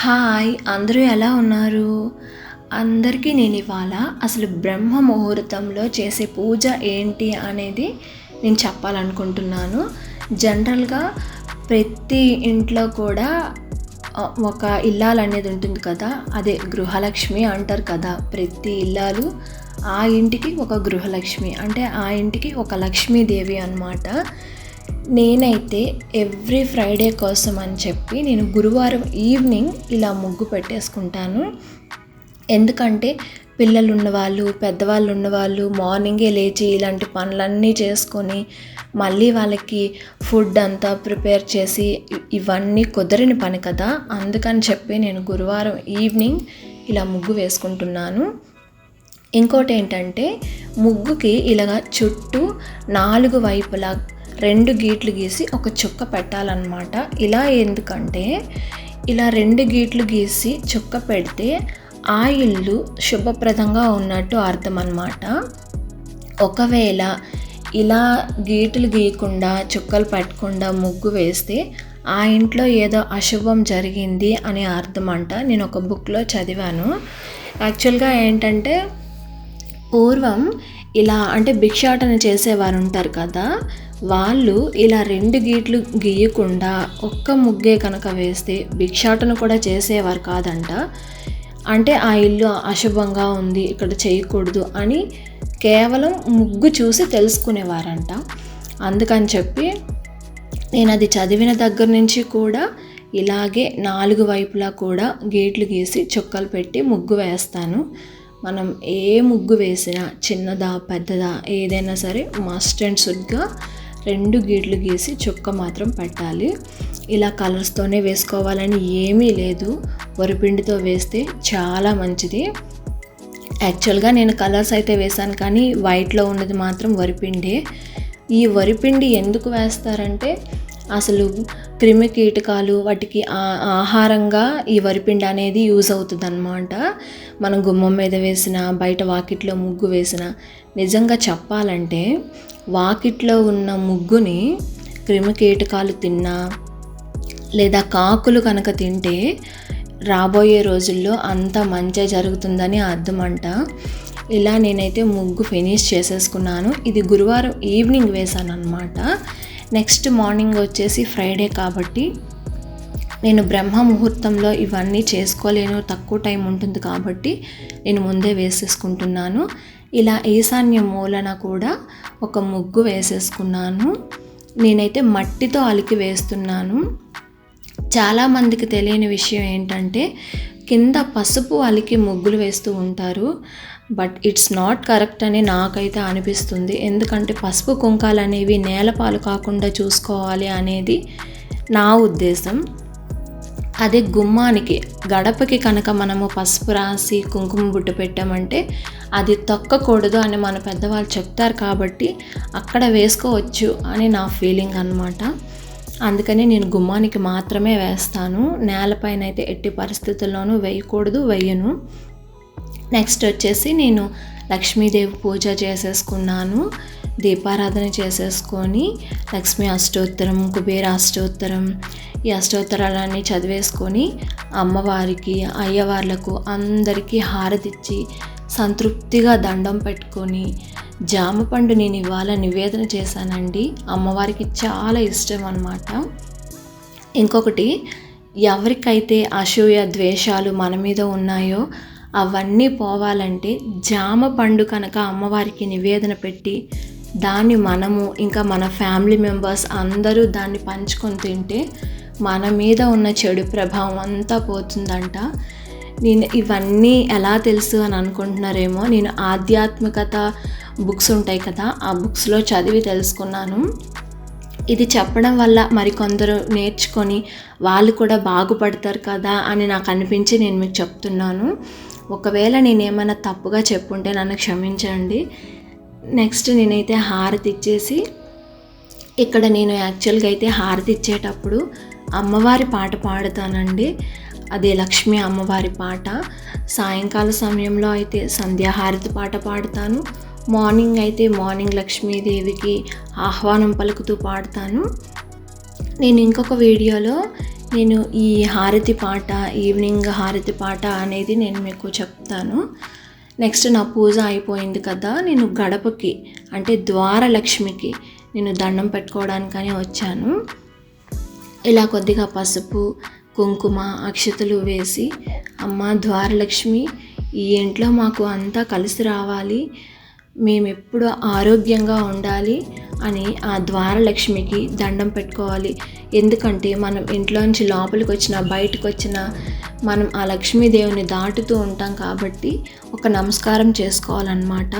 Hi అందరూ ఎలా ఉన్నారు? అందరికీ నేను ఇవాళ అసలు బ్రహ్మ ముహూర్తంలో చేసే పూజ ఏంటి అనేది నేను చెప్పాలనుకుంటున్నాను. జనరల్గా ప్రతి ఇంట్లో కూడా ఒక ఇల్లాలు అనేది ఉంటుంది కదా అదే గృహలక్ష్మి అంటారు కదా ప్రతి ఇల్లాలు ఆ ఇంటికి ఒక గృహలక్ష్మి అంటే ఆ ఇంటికి ఒక లక్ష్మీదేవి అన్నమాట. నేనైతే ఎవ్రీ ఫ్రైడే కోసం అని చెప్పి నేను గురువారం ఈవినింగ్ ఇలా ముగ్గు పెట్టేసుకుంటాను. ఎందుకంటే పిల్లలు ఉన్నవాళ్ళు పెద్దవాళ్ళు ఉన్నవాళ్ళు మార్నింగే లేచి ఇలాంటి పనులన్నీ చేసుకొని మళ్ళీ వాళ్ళకి ఫుడ్ అంతా ప్రిపేర్ చేసి ఇవన్నీ కుదరని పని కదా. అందుకని చెప్పి నేను గురువారం ఈవినింగ్ ఇలా ముగ్గు వేసుకుంటున్నాను. ఇంకోటి ఏంటంటే ముగ్గుకి ఇలాగ చుట్టూ నాలుగు వైపులా రెండు గీట్లు గీసి ఒక చుక్క పెట్టాలన్నమాట. ఇలా ఎందుకంటే ఇలా రెండు గీట్లు గీసి చుక్క పెడితే ఆ ఇల్లు శుభప్రదంగా ఉన్నట్టు అర్థం అన్నమాట ఒకవేళ ఇలా గీటులు గీయకుండా చుక్కలు పెట్టకుండా ముగ్గు వేస్తే ఆ ఇంట్లో ఏదో అశుభం జరిగింది అని అర్థం అంట నేను ఒక బుక్లో చదివాను. యాక్చువల్గా ఏంటంటే పూర్వం ఇలా అంటే భిక్షాటన చేసేవారు ఉంటారు కదా వాళ్ళు ఇలా రెండు గీట్లు గీయకుండా ఒక్క ముగ్గే కనుక వేస్తే భిక్షాటన కూడా చేసేవారు కాదంట. అంటే ఆ ఇల్లు అశుభంగా ఉంది ఇక్కడ చేయకూడదు అని కేవలం ముగ్గు చూసి తెలుసుకునేవారంట. అందుకని చెప్పి నేను అది చదివిన దగ్గర నుంచి కూడా ఇలాగే నాలుగు వైపులా కూడా గేట్లు గీసి చుక్కలు పెట్టి ముగ్గు వేస్తాను. మనం ఏ ముగ్గు వేసినా చిన్నదా పెద్దదా ఏదైనా సరే మస్ట్ అండ్ సుడ్గా రెండు గీట్లు గీసి చుక్క మాత్రం పెట్టాలి. ఇలా కలర్స్తోనే వేసుకోవాలని ఏమీ లేదు. వరిపిండితో వేస్తే చాలా మంచిది. యాక్చువల్గా నేను కలర్స్ అయితే వేశాను కానీ వైట్లో ఉన్నది మాత్రం వరిపిండి. ఈ వరిపిండి ఎందుకు వేస్తారంటే అసలు క్రిమి కీటకాలు వాటికి ఆహారంగా ఈ వరిపిండి అనేది యూజ్ అవుతుంది అనమాట మనం గుమ్మం మీద వేసిన బయట వాకిట్లో ముగ్గు వేసిన నిజంగా చెప్పాలంటే వాకిట్లో ఉన్న ముగ్గుని క్రిమి కీటకాలు తిన్నా లేదా కాకులు కనుక తింటే రాబోయే రోజుల్లో అంత మంచి జరుగుతుందని అర్థం అంట ఇలా నేనైతే ముగ్గు ఫినిష్ చేసేసుకున్నాను. ఇది గురువారం ఈవినింగ్ వేసాను అనమాట నెక్స్ట్ మార్నింగ్ వచ్చేసి ఫ్రైడే కాబట్టి నేను బ్రహ్మ ముహూర్తంలో ఇవన్నీ చేసుకోలేను తక్కువ టైం ఉంటుంది కాబట్టి నేను ముందే వేసేసుకుంటున్నాను. ఇలా ఈశాన్య మూలన కూడా ఒక ముగ్గు వేసేసుకున్నాను. నేనైతే మట్టితో అలికి వేస్తున్నాను. చాలామందికి తెలియని విషయం ఏంటంటే కింద పసుపు అలికి ముగ్గులు వేస్తూ ఉంటారు. బట్ ఇట్స్ నాట్ కరెక్ట్ అని నాకైతే అనిపిస్తుంది. ఎందుకంటే పసుపు కుంకాలు అనేవి నేలపాలు కాకుండా చూసుకోవాలి అనేది నా ఉద్దేశం. అదే గుమ్మానికి గడపకి కనుక మనము పసుపు రాసి కుంకుమ బుట్ట పెట్టామంటే అది తొక్కకూడదు అని మన పెద్దవాళ్ళు చెప్తారు కాబట్టి అక్కడ వేసుకోవచ్చు అని నా ఫీలింగ్ అనమాట అందుకని నేను గుమ్మానికి మాత్రమే వేస్తాను. నేలపైన అయితే ఎట్టి పరిస్థితుల్లోనూ వేయకూడదు వేయను. నెక్స్ట్ వచ్చేసి నేను లక్ష్మీదేవి పూజ చేసేసుకున్నాను దీపారాధన చేసేసుకొని లక్ష్మీ అష్టోత్తరం కుబేర అష్టోత్తరం ఈ అష్టోత్తరాలన్నీ చదివేసుకొని అమ్మవారికి అయ్యవార్లకు అందరికీ హారతిచ్చి సంతృప్తిగా దండం పెట్టుకొని జామ పండు నేను ఇవాళ నివేదన చేశానండి. అమ్మవారికి చాలా ఇష్టం అన్నమాట. ఇంకొకటి ఎవరికైతే అసూయ ద్వేషాలు మన మీద ఉన్నాయో అవన్నీ పోవాలంటే జామ పండు కనుక అమ్మవారికి నివేదన పెట్టి దాన్ని మనము ఇంకా మన ఫ్యామిలీ మెంబర్స్ అందరూ దాన్ని పంచుకొని తింటే మన మీద ఉన్న చెడు ప్రభావం అంతా పోతుందంట. నేను ఇవన్నీ ఎలా తెలుసు అని అనుకుంటున్నారేమో నేను ఆధ్యాత్మికత బుక్స్ ఉంటాయి కదా ఆ బుక్స్లో చదివి తెలుసుకున్నాను. ఇది చెప్పడం వల్ల మరికొందరు నేర్చుకొని వాళ్ళు కూడా బాగుపడతారు కదా అని నాకు అనిపించి నేను మీకు చెప్తున్నాను. ఒకవేళ నేను ఏమైనా తప్పుగా చెప్పుంటే నన్ను క్షమించండి. నెక్స్ట్ నేనైతే హారతి ఇచ్చేసి ఇక్కడ నేను యాక్చువల్గా అయితే హారతి ఇచ్చేటప్పుడు అమ్మవారి పాట పాడుతానండి. అదే లక్ష్మి అమ్మవారి పాట. సాయంకాల సమయంలో అయితే సంధ్యాహారతి పాట పాడతాను. మార్నింగ్ అయితే మార్నింగ్ లక్ష్మీదేవికి ఆహ్వానం పలుకుతూ పాడతాను. నేను ఇంకొక వీడియోలో నేను ఈ హారతి పాట ఈవినింగ్ హారతి పాట అనేది నేను మీకు చెప్తాను. నెక్స్ట్ నా పూజ అయిపోయింది కదా నేను గడపకి అంటే ద్వారలక్ష్మికి నేను దండం పెట్టుకోవడానికని వచ్చాను. ఇలా కొద్దిగా పసుపు కుంకుమ అక్షతలు వేసి అమ్మ ద్వారలక్ష్మి ఈ ఇంట్లో మాకు అంతా కలిసి రావాలి. మేము ఎప్పుడు ఆరోగ్యంగా ఉండాలి అని ఆ ద్వారలక్ష్మికి దండం పెట్టుకోవాలి. ఎందుకంటే మనం ఇంట్లోంచి లోపలికి వచ్చిన బయటకు వచ్చిన మనం ఆ లక్ష్మీదేవిని దాటుతూ ఉంటాం కాబట్టి ఒక నమస్కారం చేసుకోవాలన్నమాట.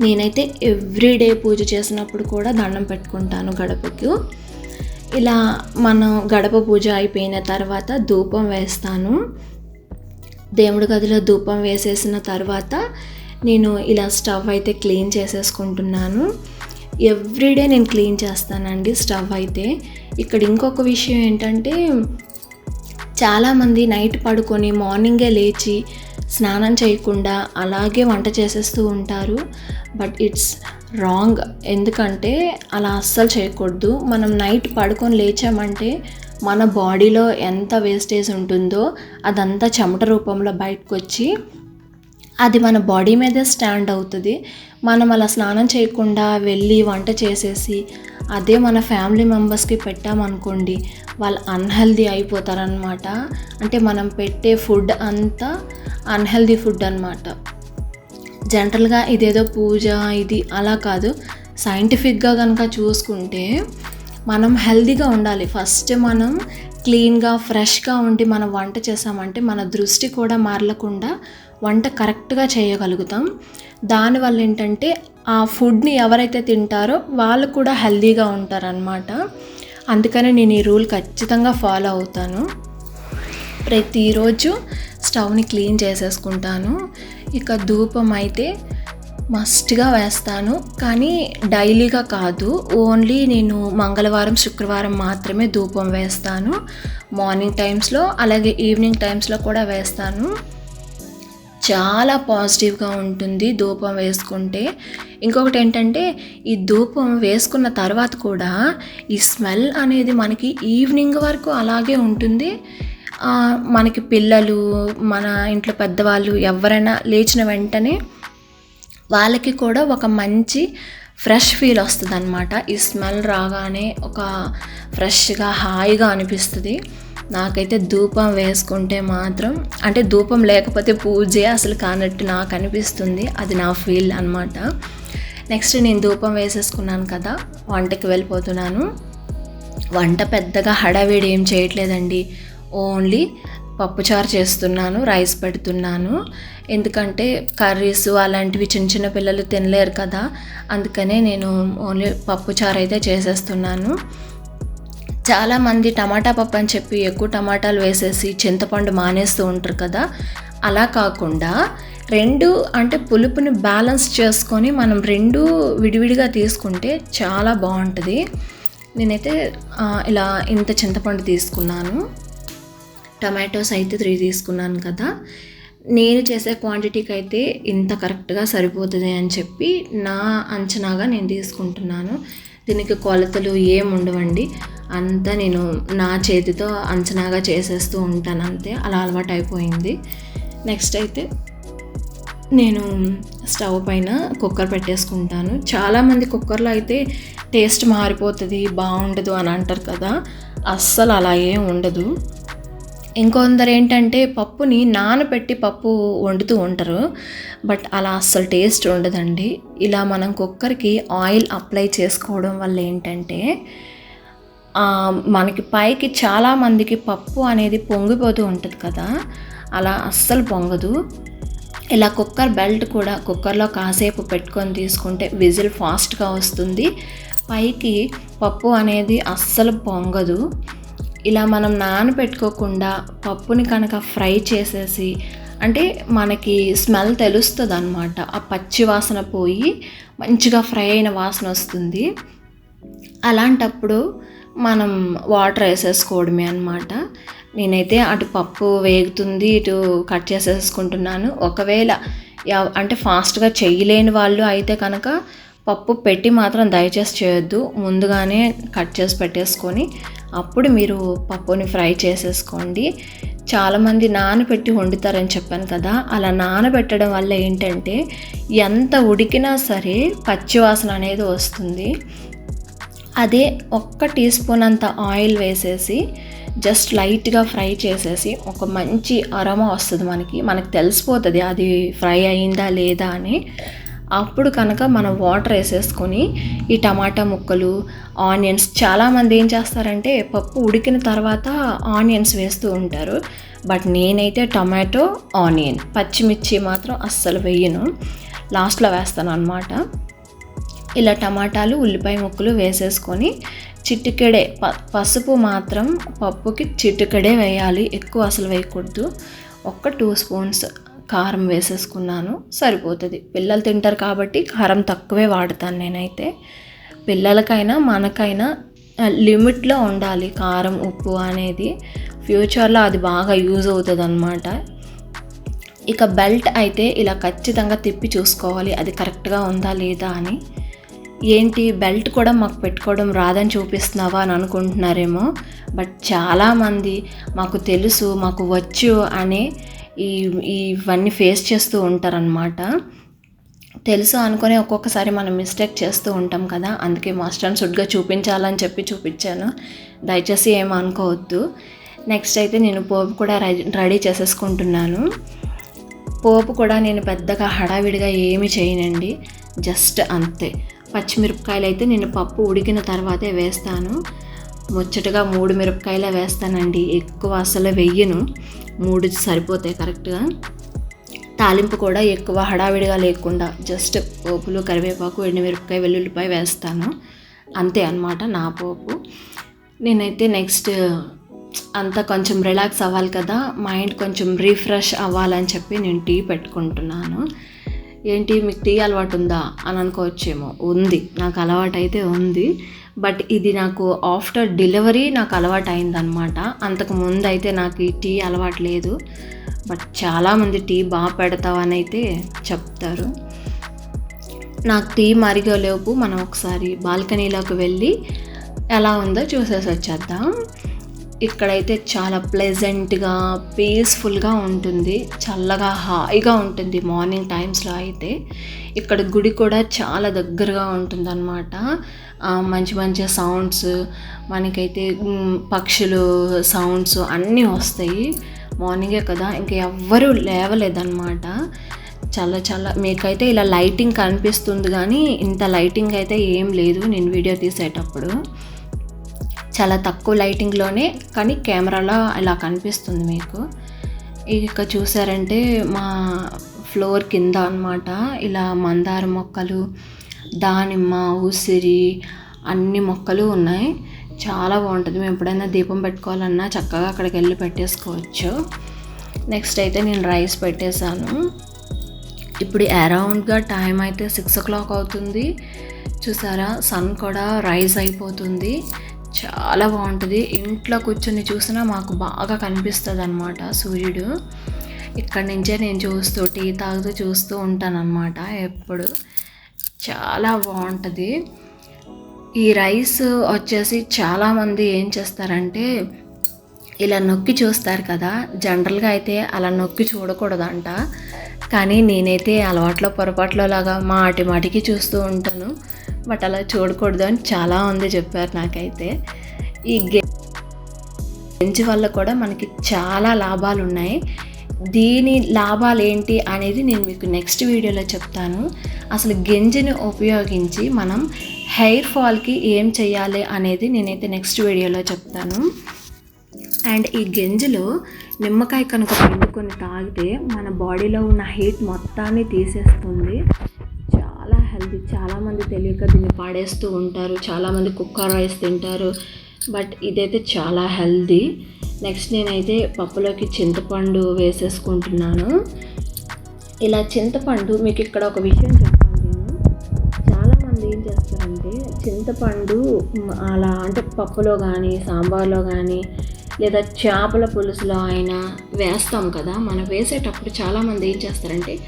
నేనైతే ఎవ్రీడే పూజ చేసినప్పుడు కూడా దండం పెట్టుకుంటాను గడపకు. ఇలా మనం గడప పూజ అయిపోయిన తర్వాత ధూపం వేస్తాను. దేవుడి గదిలో ధూపం వేసేసిన తర్వాత నేను ఇలా స్టవ్ అయితే క్లీన్ చేసేసుకుంటున్నాను. ఎవ్రీడే నేను క్లీన్ చేస్తానండి స్టవ్ అయితే. ఇక్కడ ఇంకొక విషయం ఏంటంటే చాలామంది నైట్ పడుకొని మార్నింగే లేచి స్నానం చేయకుండా అలాగే వంట చేసేస్తూ ఉంటారు. బట్ ఇట్స్ రాంగ్ ఎందుకంటే అలా అస్సలు చేయకూడదు. మనం నైట్ పడుకొని లేచామంటే మన బాడీలో ఎంత వేస్టేజ్ ఉంటుందో అదంతా చెమట రూపంలో బయటకు వచ్చి అది మన బాడీ మీదే స్టాండ్ అవుతుంది. మనం అలా స్నానం చేయకుండా వెళ్ళి వంట చేసేసి అదే మన ఫ్యామిలీ మెంబర్స్కి పెట్టామనుకోండి వాళ్ళు అన్హెల్దీ అయిపోతారనమాట అంటే మనం పెట్టే ఫుడ్ అంతా అన్హెల్దీ ఫుడ్ అనమాట జనరల్గా ఇదేదో పూజ ఇది అలా కాదు. సైంటిఫిక్గా కనుక చూసుకుంటే మనం హెల్దీగా ఉండాలి. ఫస్ట్ మనం క్లీన్గా ఫ్రెష్గా ఉండి మనం వంట చేసామంటే మన దృష్టి కూడా మారలకుండా వంట కరెక్ట్గా చేయగలుగుతాం. దానివల్ల ఏంటంటే ఆ ఫుడ్ని ఎవరైతే తింటారో వాళ్ళు కూడా హెల్దీగా ఉంటారనమాట అందుకని నేను ఈ రూల్ ఖచ్చితంగా ఫాలో అవుతాను. ప్రతిరోజు స్టవ్ని క్లీన్ చేసేసుకుంటాను. ఇక ధూపం అయితే మస్ట్గా వేస్తాను. కానీ డైలీగా కాదు. ఓన్లీ నేను మంగళవారం శుక్రవారం మాత్రమే ధూపం వేస్తాను. మార్నింగ్ టైమ్స్లో అలాగే ఈవినింగ్ టైమ్స్లో కూడా వేస్తాను. చాలా పాజిటివ్గా ఉంటుంది ధూపం వేసుకుంటే. ఇంకొకటి ఏంటంటే ఈ ధూపం వేసుకున్న తర్వాత కూడా ఈ స్మెల్ అనేది మనకి ఈవినింగ్ వరకు అలాగే ఉంటుంది. మనకి పిల్లలు మన ఇంట్లో పెద్దవాళ్ళు ఎవరైనా లేచిన వెంటనే వాళ్ళకి కూడా ఒక మంచి ఫ్రెష్ ఫీల్ వస్తుంది అనమాట ఈ స్మెల్ రాగానే ఒక ఫ్రెష్గా హాయిగా అనిపిస్తుంది. నాకైతే ధూపం వేసుకుంటే మాత్రం అంటే ధూపం లేకపోతే పూజే అసలు కానట్టు నాకు అనిపిస్తుంది. అది నా ఫీల్ అనమాట నెక్స్ట్ నేను ధూపం వేసేసుకున్నాను కదా వంటకి వెళ్ళిపోతున్నాను. వంట పెద్దగా హడావిడి ఏం చేయట్లేదండి. ఓన్లీ పప్పుచారు చేస్తున్నాను రైస్ పెడుతున్నాను. ఎందుకంటే కర్రీస్ అలాంటివి చిన్న చిన్న పిల్లలు తినలేరు కదా అందుకనే నేను ఓన్లీ పప్పుచారు అయితే చేసేస్తున్నాను. చాలామంది టమాటా పప్పు అని చెప్పి ఎక్కువ టమాటాలు వేసేసి చింతపండు మానేస్తూ ఉంటారు కదా అలా కాకుండా రెండు అంటే పులుపుని బ్యాలెన్స్ చేసుకొని మనం రెండు విడివిడిగా తీసుకుంటే చాలా బాగుంటుంది. నేనైతే ఇలా ఇంత చింతపండు తీసుకున్నాను. టమాటోస్ అయితే త్రీ తీసుకున్నాను కదా నేను చేసే క్వాంటిటీకి అయితే ఇంత కరెక్ట్గా సరిపోతుంది అని చెప్పి నా అంచనాగా నేను తీసుకుంటున్నాను. దీనికి కొలతలు ఏం ఉండవండి అంతా నేను నా చేతితో అంచనాగా చేసేస్తూ ఉంటాను అంతే. అలా అలవాటు అయిపోయింది నెక్స్ట్ అయితే నేను స్టవ్ పైన కుక్కర్ పెట్టేసుకుంటాను. చాలామంది కుక్కర్లో అయితే టేస్ట్ మారిపోతుంది బాగుండదు అని అంటారు కదా. అస్సలు అలా ఏం ఉండదు. ఇంకొందరు ఏంటంటే పప్పుని నానబెట్టి పప్పు వండుతూ ఉంటారు. బట్ అలా అస్సలు టేస్ట్ ఉండదండి. ఇలా మనం కుక్కర్కి ఆయిల్ అప్లై చేసుకోవడం వల్ల ఏంటంటే మనకి పైకి చాలామందికి పప్పు అనేది పొంగిపోతూ ఉంటుంది కదా. అలా అస్సలు పొంగదు. ఇలా కుక్కర్ బెల్ట్ కూడా కుక్కర్లో కాసేపు పెట్టుకొని తీసుకుంటే విజిల్ ఫాస్ట్గా వస్తుంది. పైకి పప్పు అనేది అస్సలు పొంగదు. ఇలా మనం నానబెట్టుకోకుండా పప్పుని కనుక ఫ్రై చేసేసి అంటే మనకి స్మెల్ తెలుస్తుంది అనమాట ఆ పచ్చి వాసన పోయి మంచిగా ఫ్రై అయిన వాసన వస్తుంది. అలాంటప్పుడు మనం వాటర్ వేసేసుకోవడమే అనమాట నేనైతే అటు పప్పు వేగుతుంది ఇటు కట్ చేసేసుకుంటున్నాను. ఒకవేళ అంటే ఫాస్ట్గా చేయలేని వాళ్ళు అయితే కనుక పప్పు పెట్టి మాత్రం దయచేసి చేయొద్దు. ముందుగానే కట్ చేసి పెట్టేసుకొని అప్పుడు మీరు పప్పుని ఫ్రై చేసేసుకోండి. చాలామంది నానబెట్టి వండుతారని చెప్పాను కదా అలా నానబెట్టడం వల్ల ఏంటంటే ఎంత ఉడికినా సరే పచ్చివాసన అనేది వస్తుంది. అదే ఒక్క టీ స్పూన్ అంత ఆయిల్ వేసేసి జస్ట్ లైట్గా ఫ్రై చేసేసి ఒక మంచి అరమ వస్తుంది మనకి. మనకు తెలిసిపోతుంది అది ఫ్రై అయిందా లేదా అని. అప్పుడు కనుక మనం వాటర్ వేసేసుకొని ఈ టమాటా ముక్కలు ఆనియన్స్ చాలామంది ఏం చేస్తారంటే పప్పు ఉడికిన తర్వాత ఆనియన్స్ వేస్తూ ఉంటారు. బట్ నేనైతే టమాటో ఆనియన్ పచ్చిమిర్చి మాత్రం అస్సలు వేయను. లాస్ట్లో వేస్తాను అనమాట ఇలా టమాటాలు ఉల్లిపాయ ముక్కలు వేసేసుకొని చిటికెడే ప పసుపు మాత్రం పప్పుకి చిటికెడే వేయాలి. ఎక్కువ అసలు వేయకూడదు. ఒక్క టూ స్పూన్స్ కారం వేసేసుకున్నాను సరిపోతుంది. పిల్లలు తింటారు కాబట్టి కారం తక్కువే వాడతాను నేనైతే. పిల్లలకైనా మనకైనా లిమిట్లో ఉండాలి కారం ఉప్పు అనేది. ఫ్యూచర్లో అది బాగా యూజ్ అవుతుంది అనమాట ఇక బెల్ట్ అయితే ఇలా ఖచ్చితంగా తిప్పి చూసుకోవాలి. అది కరెక్ట్గా ఉందా లేదా అని. ఏంటి బెల్ట్ కూడా మాకు పెట్టుకోవడం రాదని చూపిస్తున్నావా అని అనుకుంటున్నారేమో. బట్ చాలామంది మాకు తెలుసు మాకు వచ్చు అని ఈ ఇవన్నీ ఫేస్ చేస్తూ ఉంటారనమాట తెలుసు అనుకుని ఒక్కొక్కసారి మనం మిస్టేక్ చేస్తూ ఉంటాం కదా. అందుకే మాస్టర్ సుడ్గా చూపించాలని చెప్పి చూపించాను. దయచేసి ఏం అనుకోవద్దు. నెక్స్ట్ అయితే నేను పోపు కూడా రెడీ చేసేసుకుంటున్నాను. పోపు కూడా నేను పెద్దగా హడావిడిగా ఏమి చేయనండి. జస్ట్ అంతే. పచ్చిమిరపకాయలు అయితే నేను పప్పు ఉడికిన తర్వాతే వేస్తాను. ముచ్చటగా మూడు మిరపకాయలే వేస్తానండి. ఎక్కువ అసలు వెయ్యను మూడు సరిపోతాయి కరెక్ట్గా. తాలింపు కూడా ఎక్కువ హడావిడిగా లేకుండా జస్ట్ పోపులు కరివేపాకు ఎండుమిరపకాయ వెల్లుల్లిపాయ వేస్తాను. అంతే అనమాట నా పోపు. నేనైతే నెక్స్ట్ అంతా కొంచెం రిలాక్స్ అవ్వాలి కదా మైండ్ కొంచెం రీఫ్రెష్ అవ్వాలని చెప్పి నేను టీ పెట్టుకుంటున్నాను. ఏంటి మీకు టీ అలవాటు ఉందా అని అనుకోవచ్చేమో. ఉంది. నాకు అలవాటు అయితే ఉంది. బట్ ఇది నాకు ఆఫ్టర్ డెలివరీ నాకు అలవాటు అయిందనమాట అంతకు ముందు అయితే నాకు ఈ టీ అలవాటు లేదు. బట్ చాలామంది టీ బాగా పెడతావని అయితే చెప్తారు. నాకు టీ మరిగలేపు మనం ఒకసారి బాల్కనీలోకి వెళ్ళి ఎలా ఉందో చూసేసి వచ్చేద్దాం ఇక్కడైతే చాలా ప్లెజెంట్గా పీస్ఫుల్గా ఉంటుంది. చల్లగా హాయిగా ఉంటుంది మార్నింగ్ టైమ్స్లో అయితే. ఇక్కడ గుడి కూడా చాలా దగ్గరగా ఉంటుందన్నమాట. మంచి మంచి సౌండ్స్ మనకైతే పక్షులు సౌండ్స్ అన్నీ వస్తాయి. మార్నింగే కదా ఇంకా ఎవ్వరూ లేవలేదన్నమాట. చాలా చాలా మీకైతే ఇలా లైటింగ్ కనిపిస్తుంది కానీ ఇంత లైటింగ్ అయితే ఏం లేదు. నేను వీడియో తీసేటప్పుడు. చాలా తక్కువ లైటింగ్లోనే కానీ కెమెరాలో ఇలా కనిపిస్తుంది మీకు. ఇక చూసారంటే మా ఫ్లోర్ కింద అనమాట ఇలా మందార మొక్కలు దానిమ్మ ఉసిరి అన్ని మొక్కలు ఉన్నాయి. చాలా బాగుంటుంది. మేము ఎప్పుడైనా దీపం పెట్టుకోవాలన్నా చక్కగా అక్కడికి వెళ్ళి పెట్టేసుకోవచ్చు. నెక్స్ట్ అయితే నేను రైస్ పెట్టేశాను. ఇప్పుడు అరౌండ్గా టైం అయితే సిక్స్ ఓ క్లాక్ అవుతుంది. చూసారా? సన్ కూడా రైజ్ అయిపోతుంది. చాలా బాగుంటుంది. ఇంట్లో కూర్చొని చూసినా మాకు బాగా కనిపిస్తుంది అనమాట సూర్యుడు. ఇక్కడి నుంచే నేను చూస్తూ టీ తాగుతూ చూస్తూ ఉంటానన్నమాట ఎప్పుడు. చాలా బాగుంటుంది. ఈ రైస్ వచ్చేసి చాలామంది ఏం చేస్తారంటే ఇలా నొక్కి చూస్తారు కదా. జనరల్గా అయితే అలా నొక్కి చూడకూడదంట. కానీ నేనైతే అలవాట్లో పొరపాట్లో లాగా మాటి మాటికి చూస్తూ ఉంటాను. బట్ అలా చూడకూడదు అని చాలా ఉంది చెప్పారు నాకైతే. ఈ గెంజి వల్ల కూడా మనకి చాలా లాభాలు ఉన్నాయి. దీని లాభాలు ఏంటి అనేది నేను మీకు నెక్స్ట్ వీడియోలో చెప్తాను. అసలు గెంజిని ఉపయోగించి మనం హెయిర్ ఫాల్కి ఏం చేయాలి అనేది నేనైతే నెక్స్ట్ వీడియోలో చెప్తాను. అండ్ ఈ గెంజులో నిమ్మకాయ కనుక పిండుకొని తాగితే మన బాడీలో ఉన్న హీట్ మొత్తాన్ని తీసేస్తుంది. హెల్తీ. చాలామంది తెలియక దీన్ని పాడేస్తూ ఉంటారు. చాలామంది కుక్కర్ రైస్ తింటారు. బట్ ఇదైతే చాలా హెల్దీ నెక్స్ట్ నేనైతే పప్పులోకి చింతపండు వేసేసుకుంటున్నాను. ఇలా చింతపండు మీకు ఇక్కడ ఒక విషయం చెప్పాలి నేను. చాలామంది ఏం చేస్తారంటే చింతపండు అలా అంటే పప్పులో కానీ సాంబార్లో కానీ లేదా చేపల పులుసులో అయినా వేస్తాం కదా. మనం వేసేటప్పుడు చాలామంది ఏం చేస్తారంటే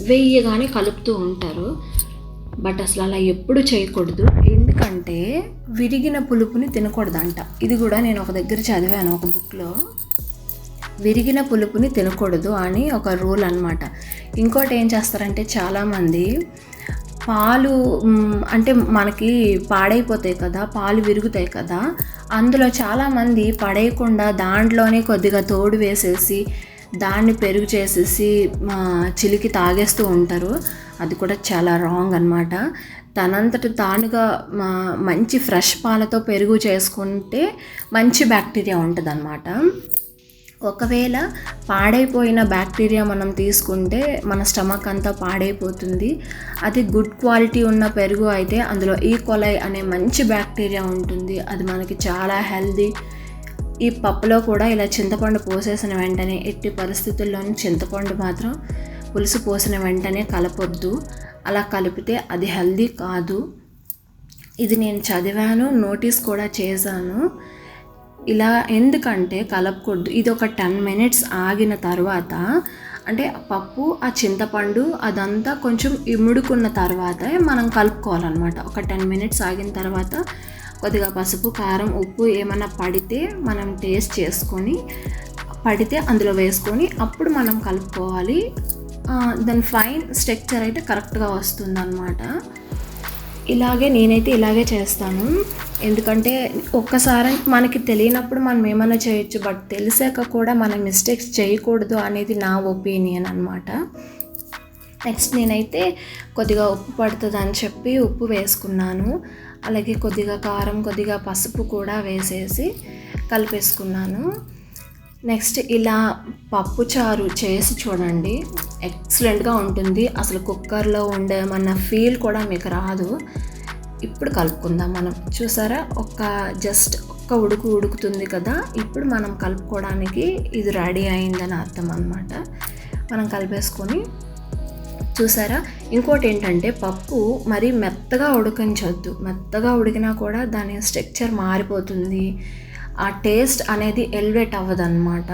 వెయ్యగానే కలుపుతూ ఉంటారు. బట్ అసలు అలా ఎప్పుడు చేయకూడదు. ఎందుకంటే విరిగిన పులుపుని తినకూడదంట. ఇది కూడా నేను ఒక దగ్గర చదివాను ఒక బుక్లో. విరిగిన పులుపుని తినకూడదు అని ఒక రూల్ అనమాట ఇంకోటి ఏం చేస్తారంటే చాలామంది పాలు అంటే మనకి పాడైపోతాయి కదా పాలు విరుగుతాయి కదా అందులో చాలామంది పడేయకుండా దాంట్లోనే కొద్దిగా తోడు వేసేసి దాన్ని పెరుగు చేసేసి చిలికి తాగేస్తూ ఉంటారు. అది కూడా చాలా రాంగ్ అనమాట తనంతట తానుగా మా మంచి ఫ్రెష్ పాలతో పెరుగు చేసుకుంటే మంచి బ్యాక్టీరియా ఉంటుంది ఒకవేళ పాడైపోయిన బ్యాక్టీరియా మనం తీసుకుంటే మన స్టమక్ అంతా పాడైపోతుంది. అది గుడ్ క్వాలిటీ ఉన్న పెరుగు అయితే అందులో e. ఈ కొలై అనే మంచి బ్యాక్టీరియా ఉంటుంది. అది మనకి చాలా హెల్దీ ఈ పప్పులో కూడా ఇలా చింతపండు పోసేసిన వెంటనే ఎట్టి పరిస్థితుల్లోనూ చింతపండు మాత్రం పులుసు పోసిన వెంటనే కలపొద్దు. అలా కలిపితే అది హెల్దీ కాదు. ఇది నేను చదివాను నోటీస్ కూడా చేశాను. ఇలా ఎందుకంటే కలపకూడదు ఇది ఒక టెన్ మినిట్స్ ఆగిన తర్వాత అంటే పప్పు ఆ చింతపండు అదంతా కొంచెం ఇముడుకున్న తర్వాత మనం కలుపుకోవాలన్నమాట. ఒక టెన్ మినిట్స్ ఆగిన తర్వాత కొద్దిగా పసుపు కారం ఉప్పు ఏమైనా పడితే మనం టేస్ట్ చేసుకొని పడితే అందులో వేసుకొని అప్పుడు మనం కలుపుకోవాలి. దాని ఫైన్ స్ట్రక్చర్ అయితే కరెక్ట్గా వస్తుందన్నమాట. ఇలాగే నేనైతే ఇలాగే చేస్తాను. ఎందుకంటే ఒక్కసారి మనకి తెలియనప్పుడు మనం ఏమైనా చేయొచ్చు బట్ తెలిసాక కూడా మనం మిస్టేక్స్ చేయకూడదు అనేది నా ఒపీనియన్ అనమాట నెక్స్ట్ నేనైతే కొద్దిగా ఉప్పు పడుతుంది అని చెప్పి ఉప్పు వేసుకున్నాను. అలాగే కొద్దిగా కారం కొద్దిగా పసుపు కూడా వేసేసి కలిపేసుకున్నాను. నెక్స్ట్ ఇలా పప్పు చారు చేసి చూడండి. ఎక్సలెంట్గా ఉంటుంది. అసలు కుక్కర్లో ఉండేమన్న ఫీల్ కూడా మీకు రాదు. ఇప్పుడు కలుపుకుందాం మనం. చూసారా? ఒక జస్ట్ ఒక్క ఉడుకు ఉడుకుతుంది కదా. ఇప్పుడు మనం కలుపుకోవడానికి ఇది రెడీ అయిందని అర్థం అనమాట మనం కలిపేసుకొని చూసారా? ఇంకోటి ఏంటంటే పప్పు మరి మెత్తగా ఉడకించవద్దు మెత్తగా ఉడికినా కూడా దాని స్ట్రక్చర్ మారిపోతుంది. ఆ టేస్ట్ అనేది ఎలివేట్ అవ్వదు అనమాట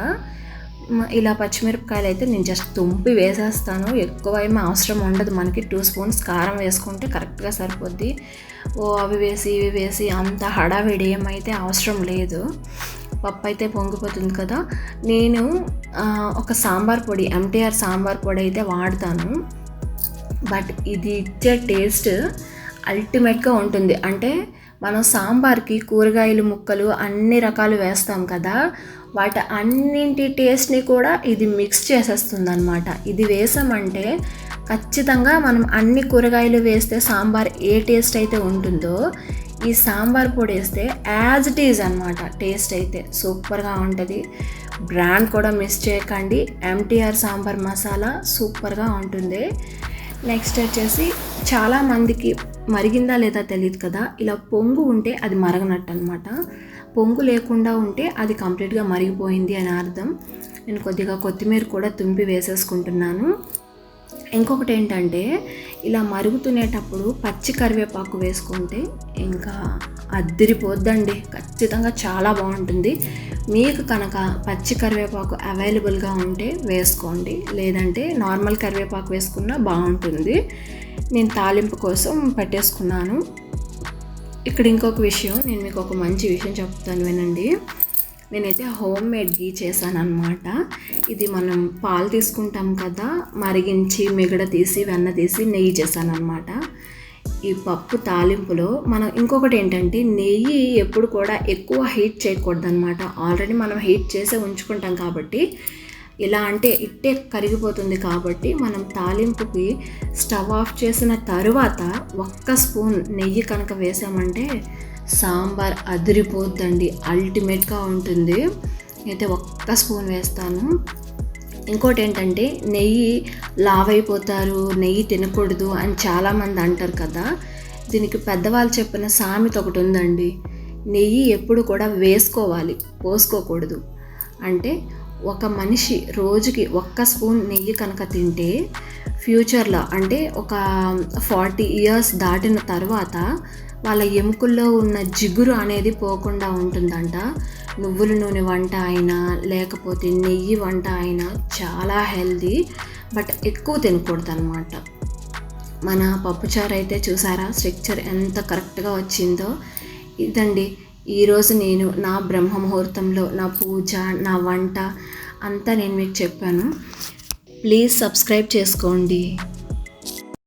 ఇలా పచ్చిమిరపకాయలు అయితే నేను జస్ట్ తుంపి వేసేస్తాను. ఎక్కువ ఏమీ అవసరం ఉండదు. మనకి టూ స్పూన్స్ కారం వేసుకుంటే కరెక్ట్గా సరిపోద్ది. ఓ అవి వేసి ఇవి వేసి అంత హడావిడి ఏమైతే అవసరం లేదు. పప్పు అయితే పొంగిపోతుంది కదా. నేను ఒక సాంబార్ పొడి ఎంటీఆర్ సాంబార్ పొడి అయితే వాడతాను. బట్ ఇది ఇచ్చే టేస్ట్ అల్టిమేట్గా ఉంటుంది. అంటే మనం సాంబార్కి కూరగాయలు ముక్కలు అన్ని రకాలు వేస్తాం కదా వాటి అన్నింటి టేస్ట్ని కూడా ఇది మిక్స్ చేసేస్తుంది అనమాట ఇది వేసామంటే ఖచ్చితంగా మనం అన్ని కూరగాయలు వేస్తే సాంబార్ ఏ టేస్ట్ అయితే ఉంటుందో ఈ సాంబార్ పొడి వేస్తే యాజ్ ఇట్ ఈజ్ అనమాట టేస్ట్ అయితే సూపర్గా ఉంటుంది. బ్రాండ్ కూడా మిస్ చేయకండి. ఎంటీఆర్ సాంబార్ మసాలా సూపర్గా ఉంటుంది. నెక్స్ట్ వచ్చేసి చాలామందికి మరిగిందా లేదా తెలియదు కదా. ఇలా పొంగు ఉంటే అది మరగనట్టు అనమాట పొంగు లేకుండా ఉంటే అది కంప్లీట్గా మరిగిపోయింది అని అర్థం. నేను కొద్దిగా కొత్తిమీర కూడా తుంపి వేసేసుకుంటున్నాను. ఇంకొకటి ఏంటంటే ఇలా మరుగుతునేటప్పుడు పచ్చి కరివేపాకు వేసుకుంటే ఇంకా అద్దిరిపోద్దండి ఖచ్చితంగా చాలా బాగుంటుంది. మీకు కనుక పచ్చి కరివేపాకు అవైలబుల్గా ఉంటే వేసుకోండి. లేదంటే నార్మల్ కరివేపాకు వేసుకున్నా బాగుంటుంది. నేను తాలింపు కోసం పెట్టేసుకున్నాను. ఇక్కడ ఇంకొక విషయం నేను మీకు ఒక మంచి విషయం చెప్తాను వినండి. నేనైతే హోమ్ మేడ్ గీ చేశాను అనమాట ఇది మనం పాలు తీసుకుంటాం కదా మరిగించి మిగడ తీసి వెన్న తీసి నెయ్యి చేశాను అనమాట ఈ పప్పు తాలింపులో మనం ఇంకొకటి ఏంటంటే నెయ్యి ఎప్పుడు కూడా ఎక్కువ హీట్ చేయకూడదు అనమాట ఆల్రెడీ మనం హీట్ చేసే ఉంచుకుంటాం కాబట్టి ఇలా అంటే ఇట్టే కరిగిపోతుంది కాబట్టి మనం తాలింపుకి స్టవ్ ఆఫ్ చేసిన తరువాత ఒక్క స్పూన్ నెయ్యి కనుక వేసామంటే సాంబార్ అదిరిపోద్దండి. అల్టిమేట్గా ఉంటుంది. అయితే ఒక్క స్పూన్ వేస్తాను. ఇంకోటి ఏంటంటే నెయ్యి లావ్ అయిపోతారు నెయ్యి తినకూడదు అని చాలామంది అంటారు కదా. దీనికి పెద్దవాళ్ళు చెప్పిన సామెత ఒకటి ఉందండి. నెయ్యి ఎప్పుడు కూడా వేసుకోవాలి పోసుకోకూడదు. అంటే ఒక మనిషి రోజుకి ఒక్క స్పూన్ నెయ్యి కనుక తింటే ఫ్యూచర్లో అంటే ఒక ఫార్టీ ఇయర్స్ దాటిన తర్వాత వాళ్ళ ఎముకల్లో ఉన్న జిగురు అనేది పోకుండా ఉంటుందంట. నువ్వుల నూనె వంట అయినా లేకపోతే నెయ్యి వంట అయినా చాలా హెల్దీ బట్ ఎక్కువ తినకూడదు అనమాట మన పప్పుచారు అయితే చూసారా? స్ట్రక్చర్ ఎంత కరెక్ట్గా వచ్చిందో. ఇదండి ఈరోజు నేను నా బ్రహ్మ ముహూర్తంలో నా పూజ నా వంట అంతా నేను మీకు చెప్పాను. ప్లీజ్ సబ్స్క్రైబ్ చేసుకోండి.